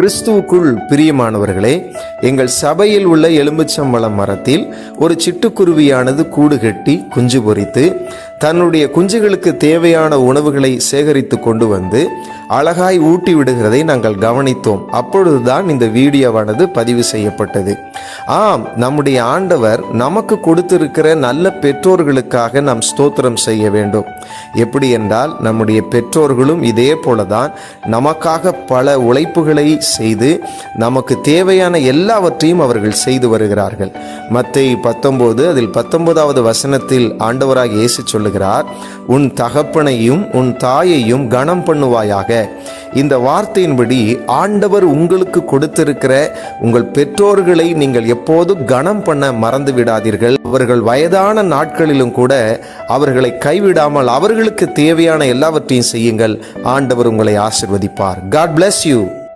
கிறிஸ்துவுக்குள் பிரியமானவர்களே எங்கள் சபையில் உள்ள எலும்புச்சம்பழம் மரத்தில் ஒரு சிட்டுக்குருவியானது கூடு கட்டி குஞ்சு பொரித்து தன்னுடைய குஞ்சுகளுக்கு தேவையான உணவுகளை சேகரித்து கொண்டு வந்து அழகாய் ஊட்டி விடுகிறதை நாங்கள் கவனித்தோம். அப்பொழுதுதான் இந்த வீடியோவானது பதிவு செய்யப்பட்டது. ஆம் நம்முடைய ஆண்டவர் நமக்கு கொடுத்திருக்கிற நல்ல பெற்றோர்களுக்காக நாம் ஸ்தோத்திரம் செய்ய வேண்டும். எப்படி என்றால் நம்முடைய பெற்றோர்களும் இதே போலதான் நமக்காக பல உழைப்புகளை செய்து நமக்கு தேவையான எல்லாவற்றையும் அவர்கள் செய்து வருகிறார்கள். மத்தை பத்தொன்பது அதில் பத்தொன்பதாவது வசனத்தில் ஆண்டவராக இயேசு சொல்லுகிறார் உன் தகப்பனையும் உன் தாயையும் கனம் பண்ணுவாயாக. இந்த வார்த்தையின்படி ஆண்டவர் உங்களுக்கு கொடுத்திருக்கிற உங்கள் பெற்றோர்களை நீங்கள் எப்போதும் கனம் பண்ண மறந்து விடாதீர்கள். அவர்கள் வயதான நாட்களிலும் கூட அவர்களை கைவிடாமல் அவர்களுக்கு தேவையான எல்லாவற்றையும் செய்யுங்கள். ஆண்டவர் உங்களை ஆசிர்வதிப்பார். God bless you